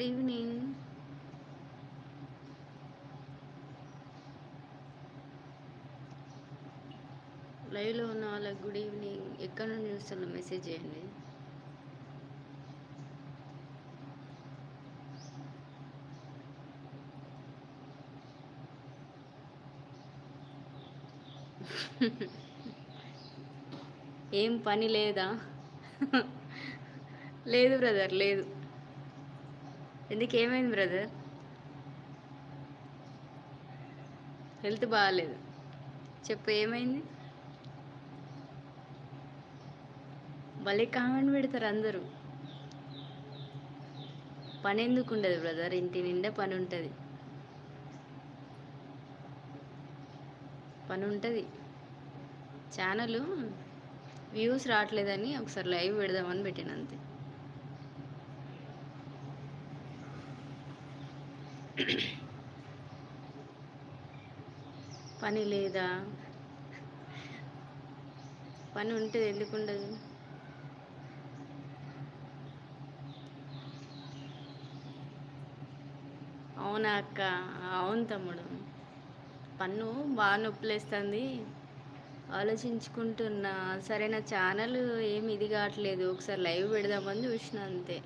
Good evening లైవ్లో ఉన్న వాళ్ళకి గుడ్ ఈవినింగ్ ఎక్కడ నుండి చూస్తున్నా మెసేజ్ చేయండి. ఏం పని లేదా? లేదు బ్రదర్ లేదు. ఎందుకు ఏమైంది బ్రదర్ హెల్త్ బాగాలేదు. చెప్పు ఏమైంది? భలే కామెంట్ పెడతారు అందరూ. పని ఎందుకు ఉండదు బ్రదర్ ఇంటి నిండా పని ఉంటుంది. పని ఉంటుంది. ఛానల్ వ్యూస్ రావట్లేదని ఒకసారి లైవ్ పెడదామని పెట్టాను అంతే. పని లేదా? పని ఉంటుంది ఎందుకు ఉండదు? అవునా అక్క? అవును తమ్ముడు. పన్ను బాగా నొప్పులేస్తుంది. ఆలోచించుకుంటున్నా. సరే నా ఛానల్ ఏమి ఇది కావట్లేదు. ఒకసారి లైవ్ పెడదామని చూసిన అంతే.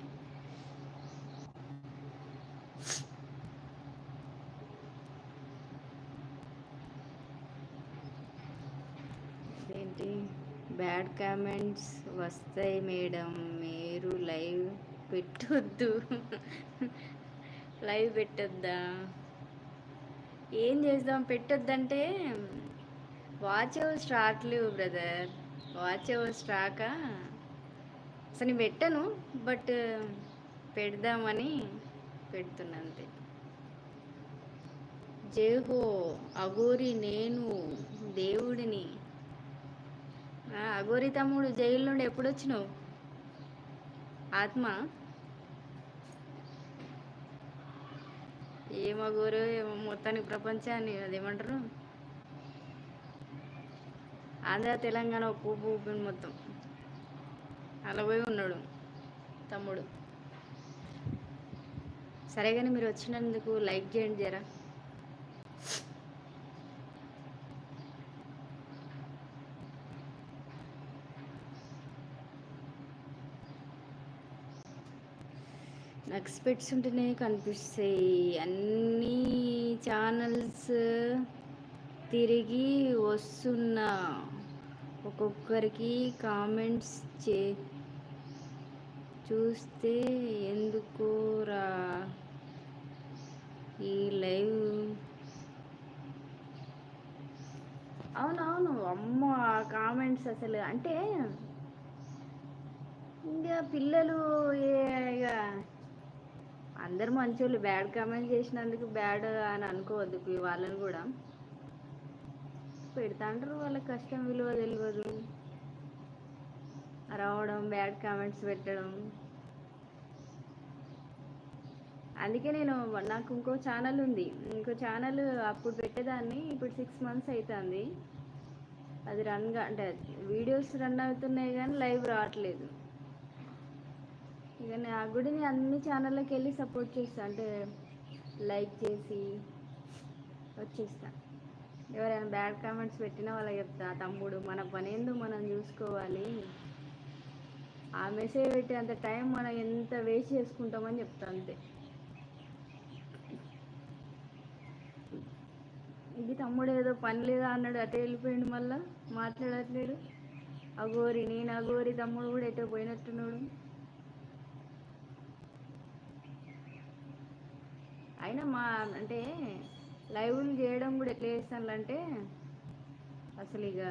బ్యాడ్ కామెంట్స్ వస్తాయి మేడం. మీరు లైవ్ పెట్టొద్దు. లైవ్ పెట్టొద్దా? ఏం చేద్దాం? పెట్టొద్దంటే వాచ్ అవర్స్ రావట్లేవు బ్రదర్. వాచ్ అవర్స్ రాక అసలు నేను పెట్టను బట్ పెడదామని పెడుతున్నా అంతే. జేహో అగోరి నేను దేవుడిని అఘోరి తమ్ముడు జైలు నుండి ఎప్పుడు వచ్చినావు ఆత్మ. ఏమో గోరు ఏమో మొత్తానికి ప్రపంచాన్ని అదేమంటారు? ఆంధ్ర తెలంగాణ ఒక ఊపు మొత్తం. అలా పోయి ఉన్నాడు తమ్ముడు. సరే కానీ మీరు వచ్చినందుకు లైక్ చేయండి జరా. నాకు స్పెట్స్ ఉంటేనే కనిపిస్తాయి. అన్ని ఛానల్స్ తిరిగి వస్తున్నా. ఒక్కొక్కరికి కామెంట్స్ చే చూస్తే ఎందుకురా ఈ లైవ్ అవునవును అమ్మ కామెంట్స్ అసలు. అంటే ఇంకా పిల్లలు ఏ- ఇక అందరు మంచోళ్ళు బ్యాడ్ కామెంట్ చేసినందుకు బ్యాడ్ అని అనుకోవద్దు వాళ్ళని కూడా. పెడతాంటారు వాళ్ళ కష్టం విలువ తెలియదు రావడం బ్యాడ్ కామెంట్స్ పెట్టడం. అందుకే నేను నాకు ఇంకో ఛానల్ ఉంది. ఇంకో ఛానల్ అప్పుడు పెట్టేదాన్ని ఇప్పుడు సిక్స్ మంత్స్ అవుతుంది అది రన్గా అంటే వీడియోస్ రన్ అవుతున్నాయి కానీ లైవ్ రావట్లేదు. ఇక నేను కూడా నేను అన్ని ఛానళ్ళకి వెళ్ళి సపోర్ట్ చేస్తా. అంటే లైక్ చేసి వచ్చేస్తా. ఎవరైనా బ్యాడ్ కామెంట్స్ పెట్టినా వాళ్ళకి చెప్తా తమ్ముడు మన పని ఏందో మనం చూసుకోవాలి. ఆ మెసేజ్ పెట్టే అంత టైం మనం ఎంత వేస్ట్ చేసుకుంటామని చెప్తా అంతే. ఇది తమ్ముడు ఏదో పని లేదా అన్నాడు అటే వెళ్ళిపోయిండు మళ్ళా మాట్లాడట్లేడు. అగోరి నేను అగోరి తమ్ముడు కూడా ఎటో పోయినట్టున్నాడు. అయినా మా అంటే లైవ్లు చేయడం కూడా ఎట్లా చేస్తాను అంటే అసలు ఇక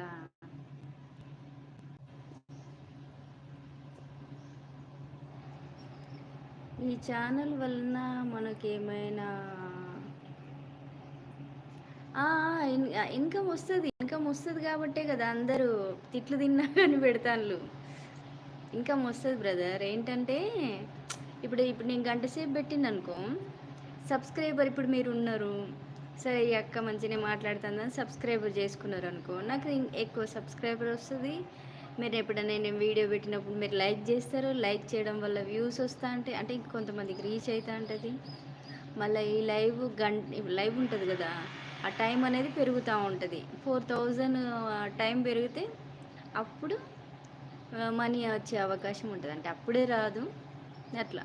ఈ ఛానల్ వలన మనకేమైనా ఇన్కమ్ వస్తుంది ఇన్కమ్ వస్తుంది కాబట్టే కదా అందరూ తిట్లు తిన్నా కానీ పెడతాను ఇన్కమ్ వస్తుంది బ్రదర్ ఏంటంటే ఇప్పుడు ఇప్పుడు నేను గంట సేపు పెట్టింది అనుకో సబ్స్క్రైబర్ ఇప్పుడు మీరు ఉన్నారు సరే ఈ అక్క మంచిగా మాట్లాడుతుందని సబ్స్క్రైబర్ చేసుకున్నారు అనుకో. నాకు ఇం- ఎక్కువ సబ్స్క్రైబర్ వస్తుంది. మీరు ఎప్పుడైనా నేను వీడియో పెట్టినప్పుడు మీరు లైక్ చేస్తారు లైక్ చేయడం వల్ల వ్యూస్ వస్తూ ఉంటాయి అంటే ఇంకొంతమందికి రీచ్ అవుతూ ఉంటుంది. మళ్ళీ ఈ లైవ్ గంట లైవ్ ఉంటుంది కదా ఆ టైం అనేది పెరుగుతూ ఉంటుంది. ఫోర్ థౌజండ్ టైం పెరిగితే అప్పుడు మనీ వచ్చే అవకాశం ఉంటుంది. అంటే అప్పుడే రాదు. అట్లా.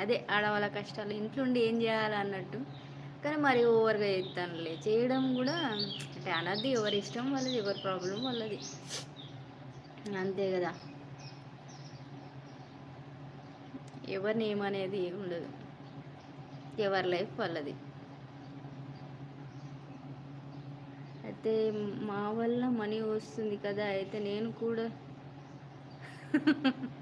అదే ఆడవాళ్ళ కష్టాలు ఇంట్లో ఉండి ఏం చేయాలి అన్నట్టు. కానీ మరి ఓవర్గా చేస్తానులే. చేయడం కూడా అంటే అనద్ది ఎవరి ఇష్టం వాళ్ళది ఎవరి ప్రాబ్లం వాళ్ళది. అంతే కదా. ఎవరిని ఏమనేది ఉండదు. ఎవరి లైఫ్ వాళ్ళది. అయితే మా వల్ల మనీ వస్తుంది కదా అయితే నేను కూడా.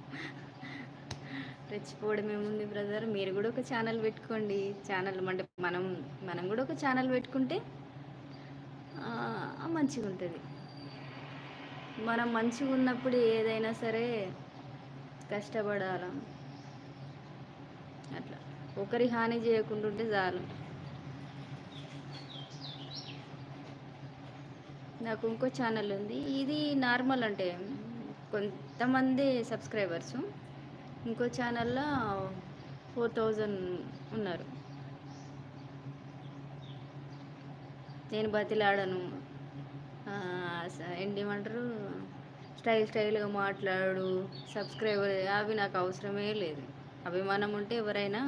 రెచ్చిపోవడమే ఉంది బ్రదర్. మీరు కూడా ఒక ఛానల్ పెట్టుకోండి. ఛానల్ అంటే మనం మనం కూడా ఒక ఛానల్ పెట్టుకుంటే మంచిగా ఉంటుంది. మనం మంచిగా ఉన్నప్పుడు ఏదైనా సరే కష్టపడాల? అట్లా. ఒకరి హాని చేయకుండా ఉంటే చాలు. నాకు ఇంకో ఛానల్ ఉంది. ఇది నార్మల్ అంటే కొంతమంది సబ్స్క్రైబర్సు. ఇంకో ఛానల్లో ఫోర్ థౌజండ్ ఉన్నారు. నేను బతిలాడను. ఏంటేమంటారు? స్టైల్ స్టైల్గా మాట్లాడు సబ్స్క్రైబర్ అవి నాకు అవసరమే లేదు. అభిమానం ఉంటే ఎవరైనా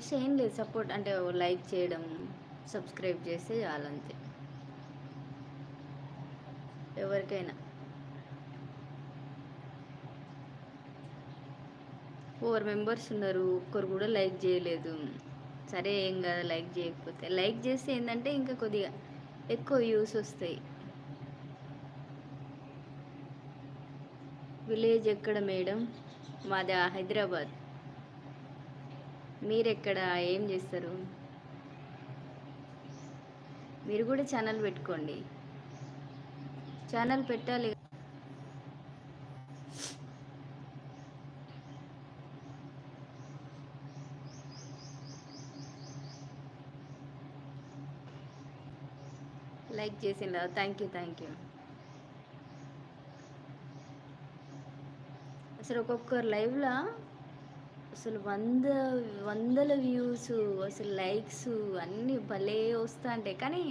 చేసి ఏం లేదు. సపోర్ట్ అంటే లైక్ చేయడం సబ్స్క్రైబ్ చేస్తే చాలంతే. ఎవరికైనా. ఫోర్ మెంబర్స్ ఉన్నారు. ఒక్కరు కూడా లైక్ చేయలేదు. సరే ఏం కదా. లైక్ చేయకపోతే. లైక్ చేస్తే ఏంటంటే ఇంకా కొద్దిగా ఎక్కువ వ్యూస్ వస్తాయి. విలేజ్ ఎక్కడ మేడం? మాది హైదరాబాద్. మీరెక్కడ? ఏం చేస్తారు? మీరు కూడా ఛానల్ పెట్టుకోండి. ఛానల్ పెట్టాలి లైక్ చేసిందా థ్యాంక్ యూ థ్యాంక్ యూ అసలు ఒక్కొక్కరు లైవ్లో అసలు వంద వందల వ్యూస్ అసలు లైక్స్ అన్నీ భలే వస్తా ఉంటాయి కానీ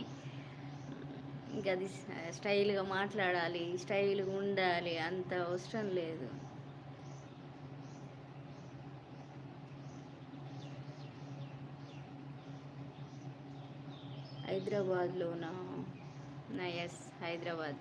ఇంకా అది స్టైల్గా మాట్లాడాలి స్టైల్గా ఉండాలి అంత అవసరం లేదు. హైదరాబాద్లోనా? నా ఎస్ హైదరాబాద్.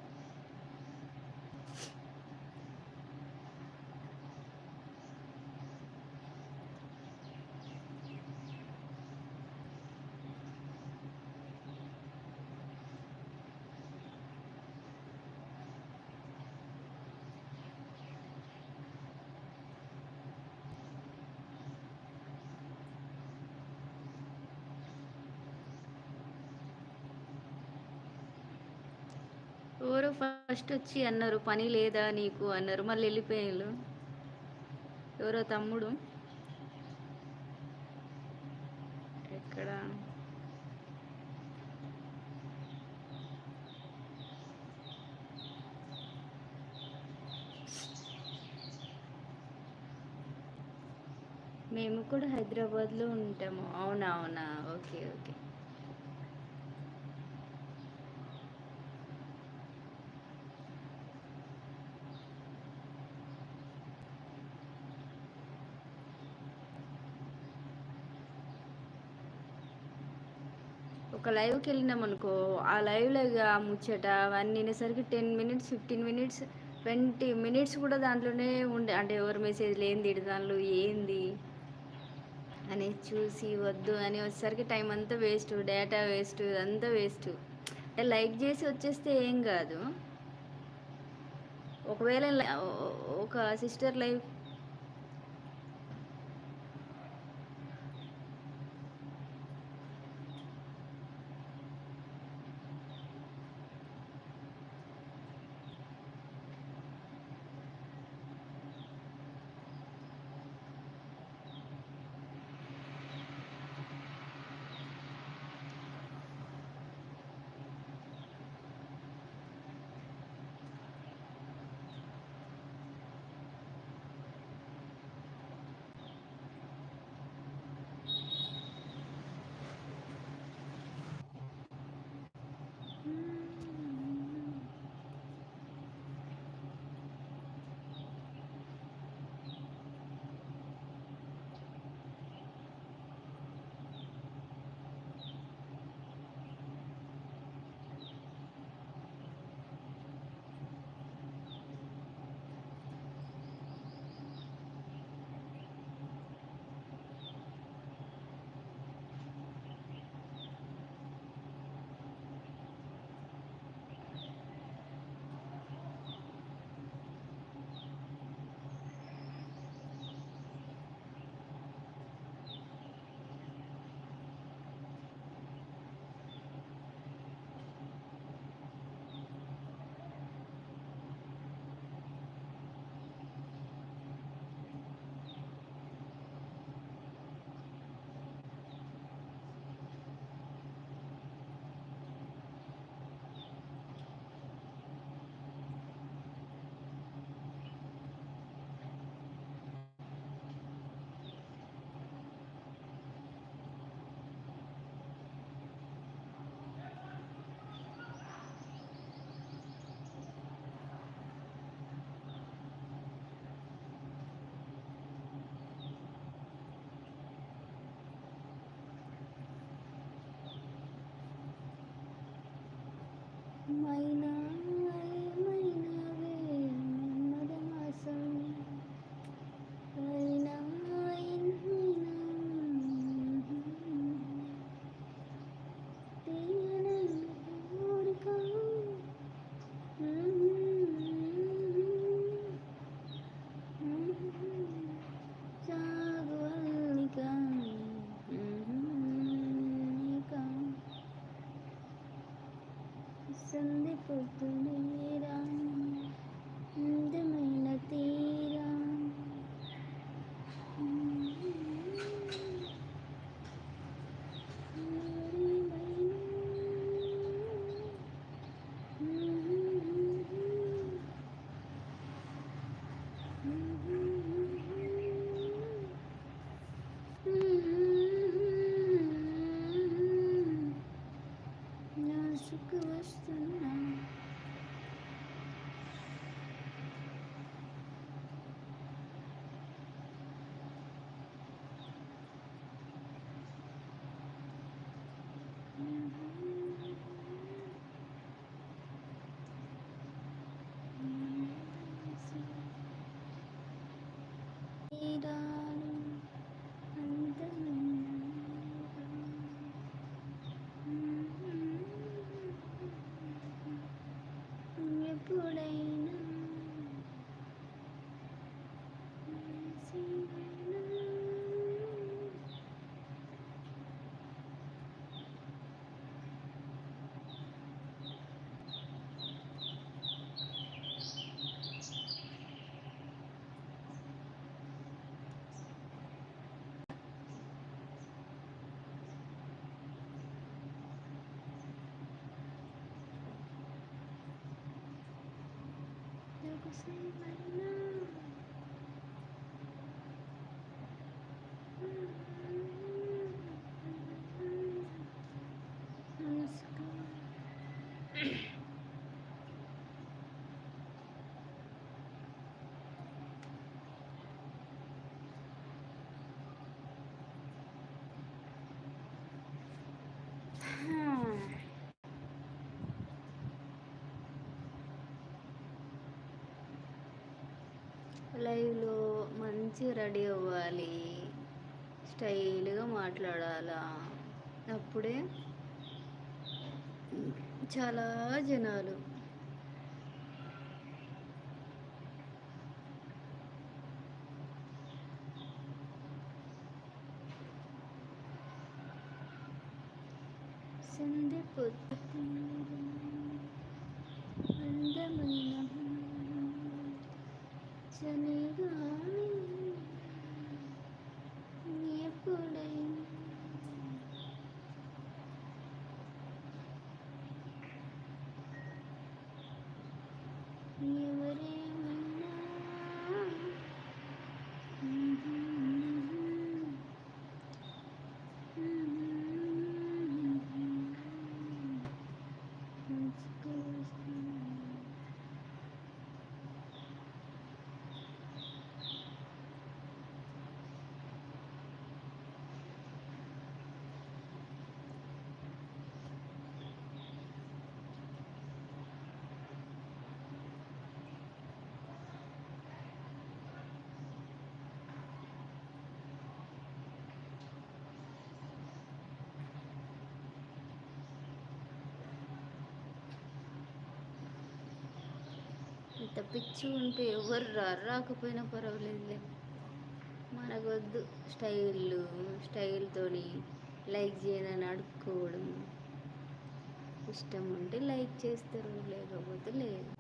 ఎవరో ఫస్ట్ వచ్చి అన్నారు పని లేదా నీకు? అన్నారు. మళ్ళీ వెళ్ళిపోయారు. ఎవరో తమ్ముడు. ఎక్కడ? మేము కూడా హైదరాబాద్లో ఉంటాము. అవునా అవునా? Okay okay. ఒక లైవ్కి వెళ్ళినాం అనుకో ఆ లైవ్లో ఆ ముచ్చట అవన్నీ వినేసరికి ten minutes fifteen minutes twenty minutes కూడా దాంట్లోనే ఉండే. అంటే ఎవరు మెసేజ్లు ఏంది దానిలో ఏంది అని చూసి వద్దు అని వచ్చేసరికి టైం అంతా వేస్ట్ డేటా వేస్ట్ అంతా వేస్ట్ అంటే లైక్ చేసి వచ్చేస్తే ఏం కాదు. ఒకవేళ ఒక సిస్టర్ లైవ్ కాసేపైనా లైవ్లో మంచిగా రెడీ అవ్వాలి. స్టైల్గా మాట్లాడాలా. అప్పుడే చాలా జనాలు. సంధ్య పొద్దు అందమైన చనిగా ఇంత పిచ్చి ఉంటే ఎవరు రాకపోయినా పర్వాలేదులే. మనకొద్దు స్టైళ్ళు స్టైల్తోని లైక్ చేయనని అడుక్కోవడం. ఇష్టం ఉంటే లైక్ చేస్తారు లేకపోతే లేదు.